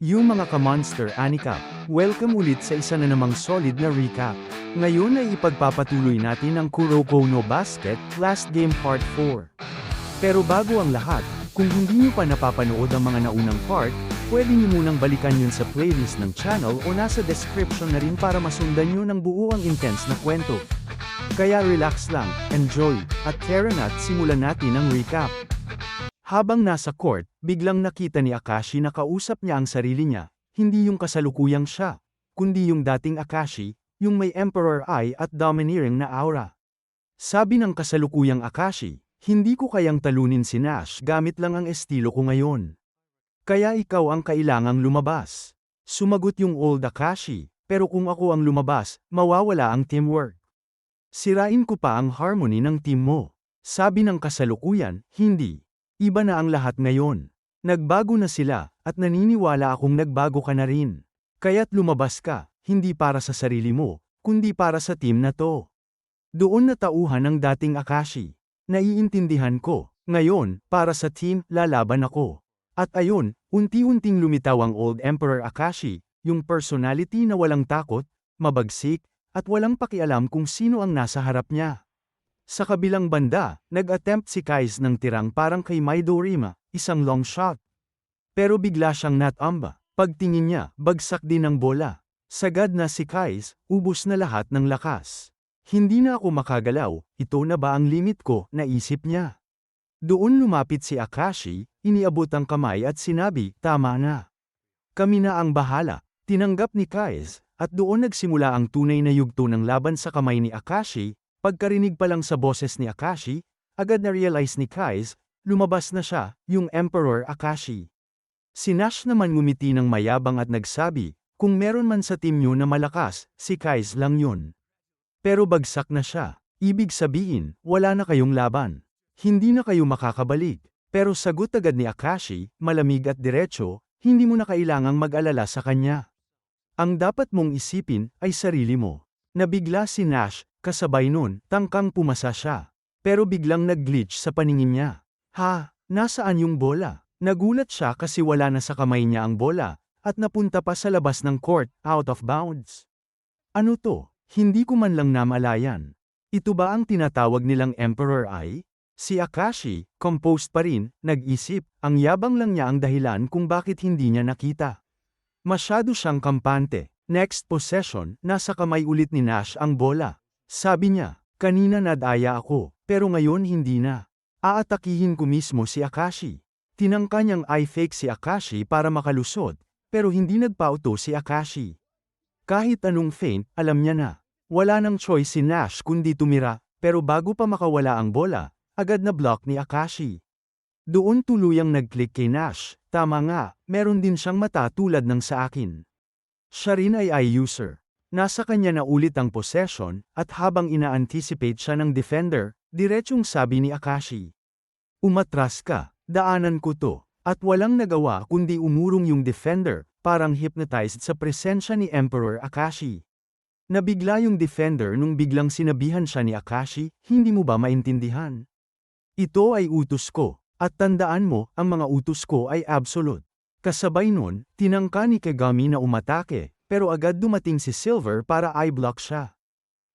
Yung mga ka-monster Anika, welcome ulit sa isa na namang solid na recap. Ngayon ay ipagpapatuloy natin ang Kuroko no Basket Last Game Part 4. Pero bago ang lahat, kung hindi nyo pa napapanood ang mga naunang part, pwede nyo munang balikan yun sa playlist ng channel o nasa description na rin para masundan nyo ng buo ang intense na kwento. Kaya relax lang, enjoy, at tara na't simulan natin ang recap. Habang nasa court, biglang nakita ni Akashi na kausap niya ang sarili niya, hindi yung kasalukuyang siya, kundi yung dating Akashi, yung may emperor eye at domineering na aura. Sabi ng kasalukuyang Akashi, hindi ko kayang talunin si Nash gamit lang ang estilo ko ngayon. Kaya ikaw ang kailangang lumabas. Sumagot yung old Akashi, pero kung ako ang lumabas, mawawala ang teamwork. Sirain ko pa ang harmony ng team mo. Sabi ng kasalukuyan, hindi. Iba na ang lahat ngayon. Nagbago na sila, at naniniwala akong nagbago ka na rin. Kaya't lumabas ka, hindi para sa sarili mo, kundi para sa team na to. Doon na tauhan ang dating Akashi. Naiintindihan ko, ngayon, para sa team, lalaban ako. At ayun, unti-unting lumitaw ang Old Emperor Akashi, yung personality na walang takot, mabagsik, at walang pakialam kung sino ang nasa harap niya. Sa kabilang banda, nag-attempt si Kais ng tirang parang kay Maidorima, isang long shot. Pero bigla siyang natamba. Pagtingin niya, bagsak din ang bola. Sagad na si Kais, ubos na lahat ng lakas. Hindi na ako makagalaw, ito na ba ang limit ko, naisip niya. Doon lumapit si Akashi, iniabot ang kamay at sinabi, tama na. Kami na ang bahala, tinanggap ni Kais, at doon nagsimula ang tunay na yugto ng laban sa kamay ni Akashi, Pagkarinig pa lang sa boses ni Akashi, agad na realize ni Kais, lumabas na siya, yung Emperor Akashi. Si Nash naman ngumiti ng mayabang at nagsabi, kung meron man sa team nyo na malakas, si Kais lang yun. Pero bagsak na siya, ibig sabihin, wala na kayong laban. Hindi na kayo makakabalik. Pero sagot agad ni Akashi, malamig at diretso, hindi mo na kailangang mag-alala sa kanya. Ang dapat mong isipin ay sarili mo. Nabigla si Nash, kasabay nun, tangkang pumasa siya. Pero biglang nag-glitch sa paningin niya. Ha, nasaan yung bola? Nagulat siya kasi wala na sa kamay niya ang bola, at napunta pa sa labas ng court, out of bounds. Ano to? Hindi ko man lang namalayan. Ito ba ang tinatawag nilang Emperor Eye? Si Akashi, composed pa rin, nag-isip, ang yabang lang niya ang dahilan kung bakit hindi niya nakita. Masyado siyang kampante. Next possession, nasa kamay ulit ni Nash ang bola. Sabi niya, kanina nadaya ako, pero ngayon hindi na. Aatakihin ko mismo si Akashi. Tinangka niyang eye fake si Akashi para makalusot, pero hindi nagpauto si Akashi. Kahit anong feint, alam niya na. Wala nang choice si Nash kundi tumira, pero bago pa makawala ang bola, agad na block ni Akashi. Doon tuluyang nag-click kay Nash, tama nga, meron din siyang mata tulad ng sa akin. Siya rin ay I-user. Nasa kanya na ulit ang possession, at habang ina-anticipate siya ng defender, diretsong sabi ni Akashi. Umatras ka, daanan ko to, at walang nagawa kundi umurong yung defender, parang hypnotized sa presensya ni Emperor Akashi. Nabigla yung defender nung biglang sinabihan siya ni Akashi, hindi mo ba maintindihan? Ito ay utos ko, at tandaan mo, ang mga utos ko ay absolute. Kasabay nun, tinangka ni Kagami na umatake, pero agad dumating si Silver para i-block siya.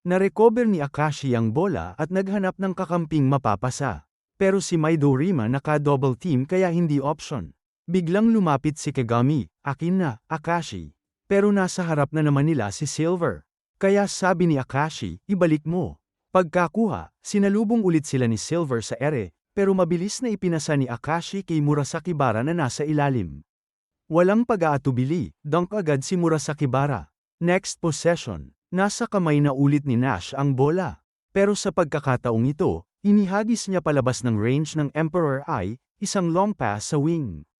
Narecover ni Akashi ang bola at naghanap ng kakamping mapapasa. Pero si Maidorima naka-double team kaya hindi option. Biglang lumapit si Kagami, akin na, Akashi. Pero nasa harap na naman nila si Silver. Kaya sabi ni Akashi, ibalik mo. Pagkakuha, sinalubong ulit sila ni Silver sa ere, pero mabilis na ipinasa ni Akashi kay Murasaki Bara na nasa ilalim. Walang pag-aatubili, dunk agad si Murasaki Bara. Next possession, nasa kamay na ulit ni Nash ang bola. Pero sa pagkakataong ito, inihagis niya palabas ng range ng Emperor Eye, isang long pass sa wing.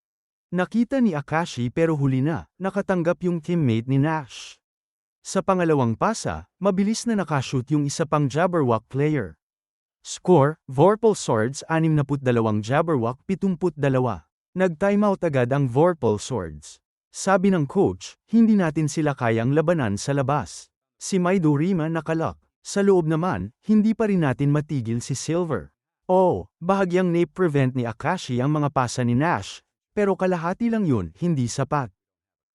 Nakita ni Akashi pero huli na, nakatanggap yung teammate ni Nash. Sa pangalawang pasa, mabilis na nakashoot yung isa pang Jabberwock player. Score, Vorpal Swords 62 Jabberwock 72. Nag-timeout agad ang Vorpal Swords. Sabi ng coach, hindi natin sila kayang labanan sa labas. Si Maidorima nakalock. Sa loob naman, hindi pa rin natin matigil si Silver. Oo, bahagyang nape-prevent ni Akashi ang mga pasa ni Nash, pero kalahati lang yun, hindi sapat.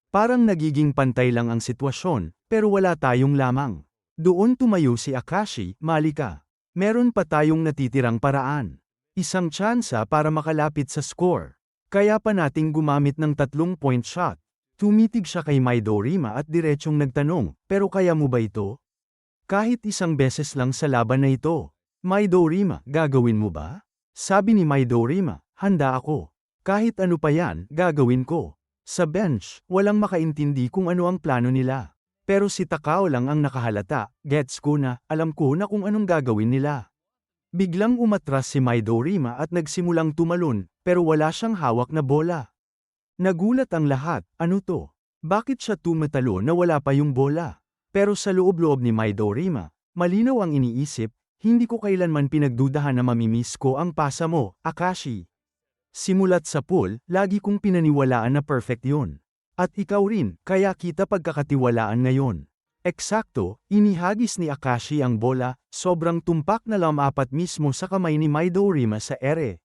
Parang nagiging pantay lang ang sitwasyon, pero wala tayong lamang. Doon tumayo si Akashi, Malika. Meron pa tayong natitirang paraan. Isang tsansa para makalapit sa score. Kaya pa nating gumamit ng tatlong point shot. Tumitig siya kay Midorima at diretsong nagtanong, pero kaya mo ba ito? Kahit isang beses lang sa laban na ito. Midorima, gagawin mo ba? Sabi ni Midorima, handa ako. Kahit ano pa yan, gagawin ko. Sa bench, walang makaintindi kung ano ang plano nila. Pero si Takao lang ang nakahalata, gets ko na, alam ko na kung anong gagawin nila. Biglang umatras si Midorima at nagsimulang tumalon, pero wala siyang hawak na bola. Nagulat ang lahat, ano to? Bakit siya tumatalo na wala pa yung bola? Pero sa loob-loob ni Midorima, malinaw ang iniisip, hindi ko kailanman pinagdudahan na mamimiss ko ang pasa mo, Akashi. Simulat sa pool, lagi kong pinaniwalaan na perfect yun. At ikaw rin, kaya kita pagkakatiwalaan ngayon. Eksakto, inihagis ni Akashi ang bola, sobrang tumpak na lamapat mismo sa kamay ni Midorima sa ere.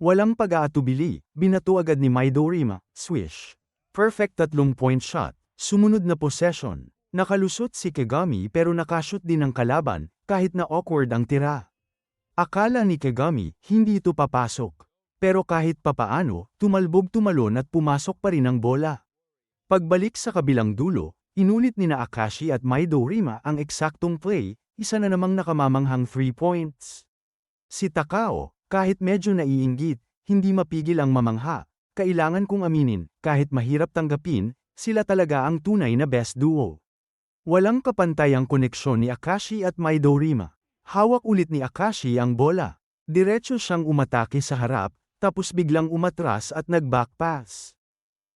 Walang pag-aatubili, binato agad ni Midorima, swish. Perfect tatlong point shot, sumunod na possession. Nakalusot si Kagami pero nakashoot din ang kalaban, kahit na awkward ang tira. Akala ni Kagami, hindi ito papasok. Pero kahit papaano, tumalbog tumalon at pumasok pa rin ang bola. Pagbalik sa kabilang dulo, inulit ni na Akashi at Midorima ang eksaktong play, isa na namang nakamamanghang 3 points. Si Takao, kahit medyo naiinggit, hindi mapigil ang mamangha. Kailangan kong aminin, kahit mahirap tanggapin, sila talaga ang tunay na best duo. Walang kapantay ang koneksyon ni Akashi at Midorima. Hawak ulit ni Akashi ang bola. Diretso siyang umatake sa harap, tapos biglang umatras at nag-back pass.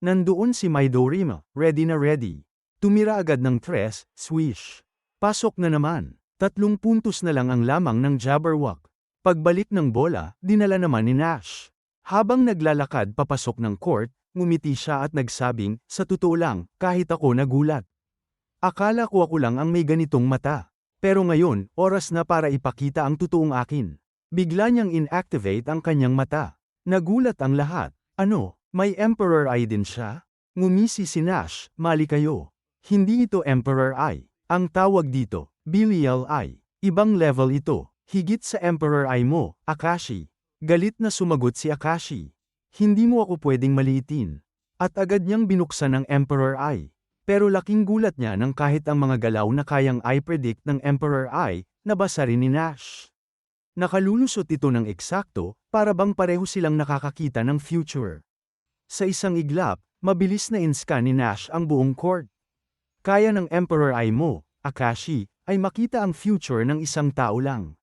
Nandoon si Midorima, ready na ready. Tumira agad ng tres, swish. Pasok na naman. Tatlong puntos na lang ang lamang ng Jabberwock. Pagbalik ng bola, dinala naman ni Nash. Habang naglalakad papasok ng court, ngumiti siya at nagsabing, sa totoo lang, kahit ako nagulat. Akala ko ako lang ang may ganitong mata. Pero ngayon, oras na para ipakita ang totoong akin. Bigla niyang inactivate ang kanyang mata. Nagulat ang lahat. Ano, may Emperor Eye din siya? Ngumisi si Nash, mali kayo. Hindi ito Emperor Eye. Ang tawag dito, Bilial Eye. Ibang level ito, higit sa Emperor Eye mo, Akashi. Galit na sumagot si Akashi. Hindi mo ako pwedeng maliitin. At agad niyang binuksan ang Emperor Eye. Pero laking gulat niya nang kahit ang mga galaw na kayang eye-predict ng Emperor Eye, nabasa rin ni Nash. Nakalulusot ito ng eksakto, para bang pareho silang nakakakita ng future. Sa isang iglap, mabilis na inscan ni Nash ang buong court. Kaya ng Emperor Eye mo, Akashi, ay makita ang future ng isang tao lang.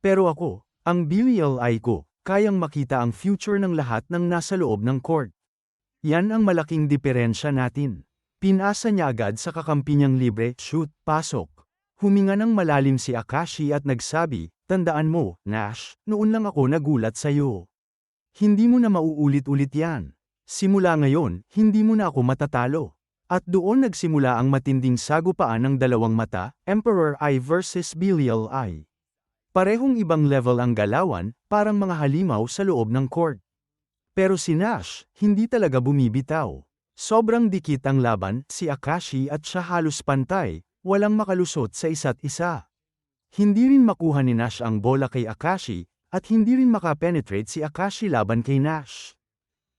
Pero ako, ang Eye ko, kayang makita ang future ng lahat ng nasa loob ng court. Yan ang malaking diferensya natin. Pinasa niya agad sa kakampi niyang libre, shoot, pasok. Huminga ng malalim si Akashi at nagsabi, tandaan mo, Nash, noon lang ako nagulat sa'yo. Hindi mo na mauulit-ulit yan. Simula ngayon, hindi mo na ako matatalo. At doon nagsimula ang matinding sagupaan ng dalawang mata, Emperor Eye versus Bilial Eye. Parehong ibang level ang galawan, parang mga halimaw sa loob ng court. Pero si Nash, hindi talaga bumibitaw. Sobrang dikit ang laban, si Akashi at siya halos pantay, walang makalusot sa isa't isa. Hindi rin makuha ni Nash ang bola kay Akashi, at hindi rin makapenetrate si Akashi laban kay Nash.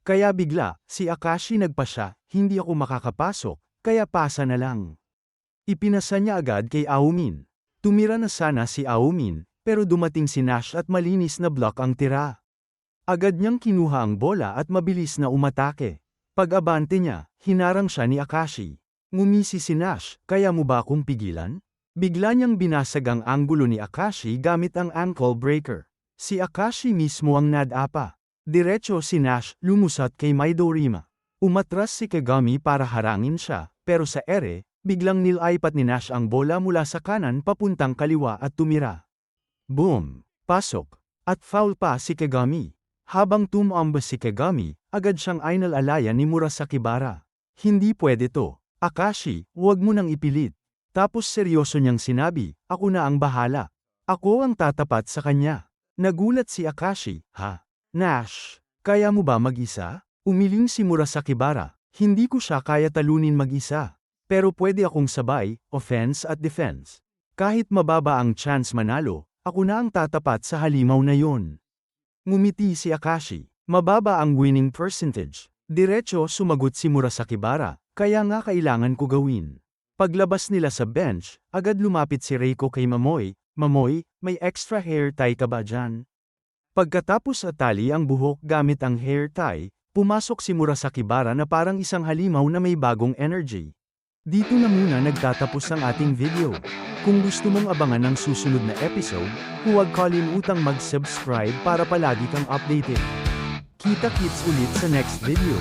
Kaya bigla, si Akashi nagpasya, hindi ako makakapasok, kaya pasa na lang. Ipinasa niya agad kay Aumin. Tumira na sana si Aumin, pero dumating si Nash at malinis na block ang tira. Agad niyang kinuha ang bola at mabilis na umatake. Pag-abante niya, hinarang siya ni Akashi. Ngumisi si Nash, kaya mo ba akong pigilan? Bigla niyang binasag ang anggulo ni Akashi gamit ang ankle breaker. Si Akashi mismo ang nadapa. Diretso si Nash, lumusat kay Midorima. Umatras si Kagami para harangin siya, pero sa ere, biglang nilaipat ni Nash ang bola mula sa kanan papuntang kaliwa at tumira. Boom! Pasok! At foul pa si Kagami. Habang tumamba si Kagami, agad siyang ainal-alaya ni Murasakibara. Hindi pwede to. Akashi, huwag mo nang ipilit. Tapos seryoso niyang sinabi, ako na ang bahala. Ako ang tatapat sa kanya. Nagulat si Akashi, ha? Nash, kaya mo ba mag-isa? Umiling si Murasakibara, Hindi ko siya kaya talunin mag-isa. Pero pwede akong sabay, offense at defense. Kahit mababa ang chance manalo, ako na ang tatapat sa halimaw na yon. Ngumiti si Akashi. Mababa ang winning percentage. Diretso sumagot si Murasakibara, kaya nga kailangan ko gawin. Paglabas nila sa bench, agad lumapit si Reiko kay Mamoy, Mamoy, may extra hair tie ka ba dyan? Pagkatapos atali ang buhok gamit ang hair tie, pumasok si Murasakibara na parang isang halimaw na may bagong energy. Dito na muna nagtatapos ang ating video. Kung gusto mong abangan ang susunod na episode, huwag kalimutang mag-subscribe para palagi kang updated. Kita-kits ulit sa next video.